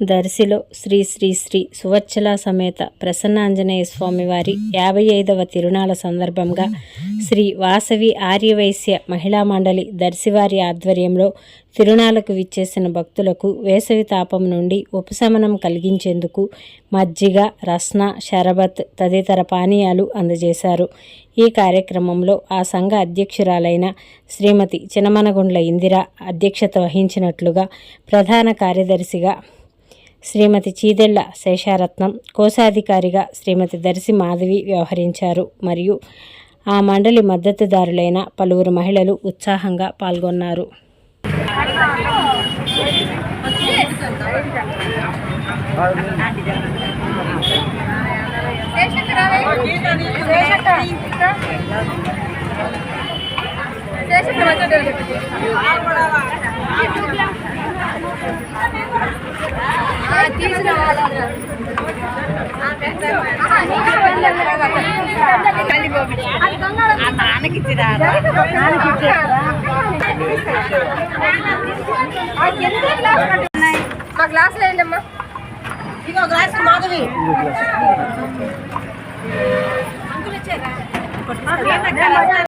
దర్శిలో శ్రీ శ్రీ శ్రీ సువచ్చల సమేత ప్రసన్నాంజనేయ స్వామివారి యాభై ఐదవ తిరునాళ సందర్భంగా శ్రీ వాసవి ఆర్యవైశ్య మహిళా మండలి దర్శివారి ఆధ్వర్యంలో తిరుణాలకు విచ్చేసిన భక్తులకు వేసవి తాపం నుండి ఉపశమనం కలిగించేందుకు మజ్జిగ రస్న షరబత్ తదితర పానీయాలు అందజేశారు. ఈ కార్యక్రమంలో ఆ సంఘ అధ్యక్షురాలైన శ్రీమతి చినమనగుండ్ల ఇందిర అధ్యక్షత వహించినట్లుగా ప్రధాన కార్యదర్శిగా శ్రీమతి చీదెళ్ళ శేషారత్నం కోశాధికారిగా శ్రీమతి దర్శి మాధవి వ్యవహరించారు. మరియు ఆ మండలి మద్దతుదారులైన పలువురు మహిళలు ఉత్సాహంగా పాల్గొన్నారు. మా గ్లాసులు ఏంటమ్మా? ఇగో గ్లాసు మాధవి.